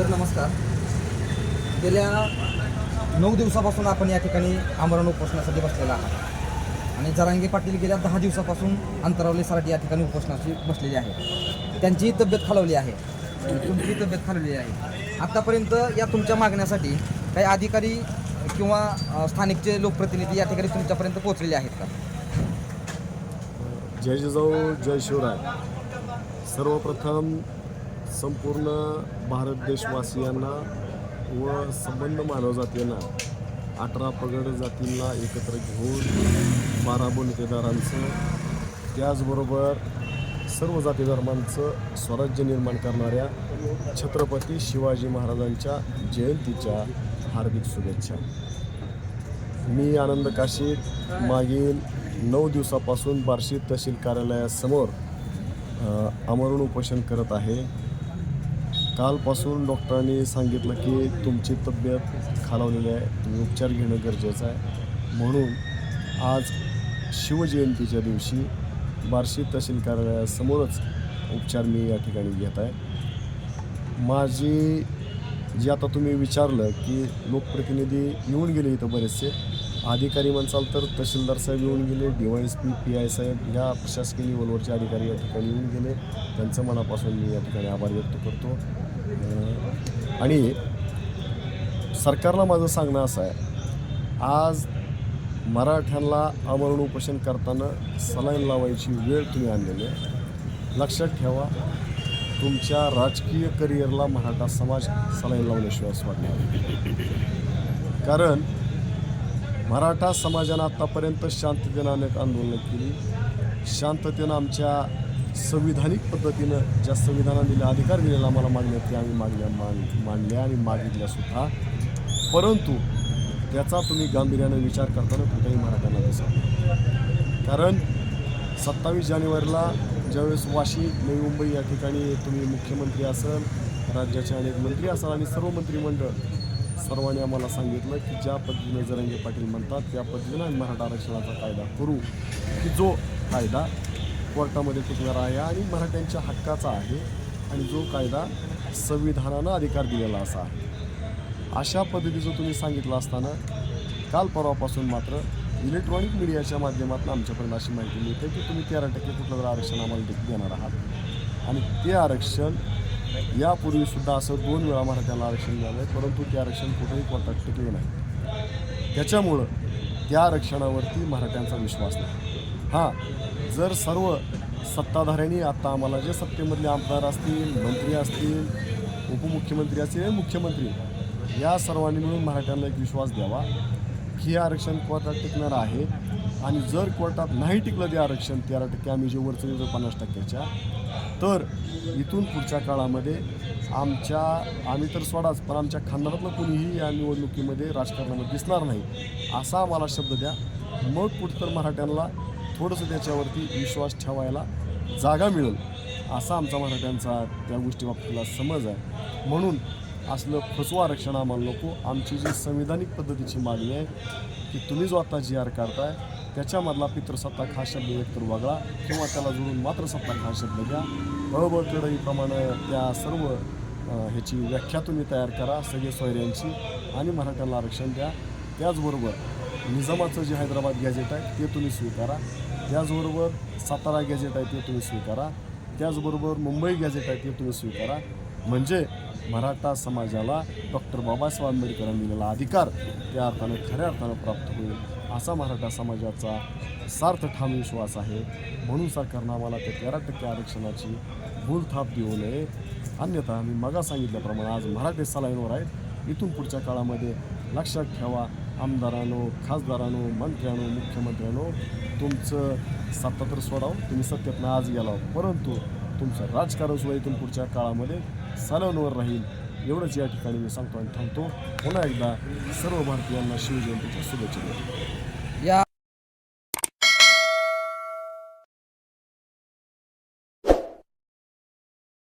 Sir नमस्कार. गेल्या नऊ दिवसापासून आपण या ठिकाणी आमरण उपोषणासाठी बसलेला आहात. आणि जरांगे पाटील गेल्या दहा दिवसापासून अंतरावलेसाठी या ठिकाणी उपोषणाची बसलेली आहे. त्यांचीही तब्येत खालवली आहे. तुमची तब्येत खालवली आहे. आत्तापर्यंत या तुमच्या मागण्यासाठी काही अधिकारी किंवा स्थानिकचे लोकप्रतिनिधी या ठिकाणी तुमच्यापर्यंत पोहोचलेले आहेत का? जय जिजाऊ जय शिवराय. सर्वप्रथम संपूर्ण भारत देशवासियांना व संबंध मानवजातींना अठरा पगड जातींना एकत्र घेऊन बारा बोलतेदारांचं त्याचबरोबर सर्व जाती धर्मांचं स्वराज्य निर्माण करणाऱ्या छत्रपती शिवाजी महाराजांच्या जयंतीच्या हार्दिक शुभेच्छा. मी आनंद काशीद. मागील नऊ दिवसापासून बार्शी तहसील कार्यालयासमोर आमरण उपोषण करत आहे. कालपासून डॉक्टरांनी सांगितलं की तुमची तब्येत खालावलेली आहे तुम्ही उपचार घेणं गरजेचं आहे. म्हणून आज शिवजयंतीच्या दिवशी बार्शी तहसील कार्यालयासमोरच उपचार मी या ठिकाणी घेत आहे. माझी जे आता तुम्ही विचारलं की लोकप्रतिनिधी येऊन गेले इथं बरेचसे अधिकारी म्हणसाल तर तहसीलदार साहेब येऊन गेले D Y S P P I साहेब ह्या प्रशासकीय लेवलवरचे अधिकारी या ठिकाणी येऊन गेले. त्यांचं मनापासून मी या ठिकाणी आभार व्यक्त करतो. आणि सरकारला माझं सांगणं असं आहे आज मराठ्यांना आमरण उपोषण करताना सलाईन लावायची वेळ तुम्ही आणलेली आहे. लक्षात ठेवा तुमच्या राजकीय करिअरला मराठा समाज सलाईन लावल्याशिवाय असं नाही. कारण मराठा समाजानं आत्तापर्यंत शांततेनं अनेक आंदोलनं केली. शांततेनं आमच्या संविधानिक पद्धतीनं ज्या संविधानाने दिले अधिकार दिलेला आम्हाला मागण्यात ते आम्ही मागल्या मान मांडल्या आणि मागितल्यासुद्धा परंतु त्याचा तुम्ही गांभीर्यानं विचार करताना कुठेही मराठ्यांना दिसा कारण सत्तावीस जानेवारीला ज्यावेळेस वाशी नवी मुंबई या ठिकाणी तुम्ही मुख्यमंत्री असाल राज्याचे अनेक मंत्री असाल आणि सर्व मंत्रिमंडळ सर्वांनी आम्हाला सांगितलं की ज्या पद्धतीने जरंगे पाटील म्हणतात त्या पद्धतीनं आम्ही मराठा आरक्षणाचा कायदा करू. की जो कायदा कोर्टामध्ये टिकणारा आहे आणि मराठ्यांच्या हक्काचा आहे आणि जो कायदा संविधानानं अधिकार दिलेला असा आहे. अशा पद्धतीचं तुम्ही सांगितलं असताना काल परवापासून मात्र इलेक्ट्रॉनिक मीडियाच्या माध्यमातून आमच्यापर्यंत अशी माहिती मिळते की तुम्ही तेरा टक्के कुठलं जर आरक्षण आम्हाला देणार आहात. आणि ते आरक्षण यापूर्वीसुद्धा असं दोन वेळा मराठ्याला आरक्षण मिळालं आहे परंतु ते आरक्षण कुठेही कोर्टात टिकले नाही. त्याच्यामुळं त्या आरक्षणावरती मराठ्यांचा विश्वास नाही. हां जर सर्व सत्ताधाऱ्यांनी आता आम्हाला जे सत्तेमधले आमदार असतील मंत्री असतील उपमुख्यमंत्री असतील मुख्यमंत्री या सर्वांनी मिळून मराठ्यांना एक विश्वास द्यावा की हे आरक्षण कोर्टात टिकणार आहे. आणि जर कोर्टात नाही टिकलं ते आरक्षण तेरा टक्के आम्ही जे वरचं पन्नास टक्क्याच्या तर इथून पुढच्या काळामध्ये आमच्या आम्ही तर सोडाच पण आमच्या खानदारातलं कोणीही या निवडणुकीमध्ये राजकारणामध्ये दिसणार नाही असा आम्हाला शब्द द्या. मग कुठतर मराठ्यांना थोडंसं त्याच्यावरती विश्वास ठेवायला जागा मिळेल असा आमचा मराठ्यांचा त्या गोष्टी बाबतीला समज आहे. म्हणून असलं फसवं आरक्षण आम्हाला नको. आमची जी संविधानिक पद्धतीची मागणी आहे की तुम्ही जो आता जी आर काढताय त्याच्यामधला पितृसत्ताक हा शब्द एकतर वगळा किंवा त्याला जोडून मातृसत्ताक हा शब्द घ्या. अबळकडईप्रमाणे त्या सर्व ह्याची व्याख्या तुम्ही तयार करा सगळे सोयऱ्यांची आणि मराठ्यांना आरक्षण द्या. त्याचबरोबर निजामाचं जे हैदराबाद गॅजेट आहे ते तुम्ही स्वीकारा. त्याचबरोबर सातारा गॅजेट आहे ते तुम्ही स्वीकारा. त्याचबरोबर मुंबई गॅजेट आहे ते तुम्ही स्वीकारा. म्हणजे मराठा समाजाला डॉक्टर बाबासाहेब आंबेडकरांनी दिलेला अधिकार त्या अर्थानं खऱ्या अर्थानं प्राप्त होईल असा मराठा समाजाचा सार्थ ठाम विश्वास आहे. म्हणून सरकारनं आम्हाला त्या तेरा टक्के आरक्षणाची भूल थाप देऊ नये. अन्यथा मी मगा सांगितल्याप्रमाणे आज मराठे सलाईनवर आहेत. इथून पुढच्या काळामध्ये लक्षात ठेवा आमदारांनो खासदारांनो मंत्र्यानो मुख्यमंत्र्यानो तुमचं सत्ता तर सोडावं तुम्ही सत्तेतनं आज गेला परंतु तुमचं राजकारण सुद्धा इथून पुढच्या काळामध्ये सलवणवर राहील. एवढंच या ठिकाणी मी सांगतो आणि थांबतो. पुन्हा एकदा सर्व भारतीयांना शिवजयंतीच्या शुभेच्छा देतो.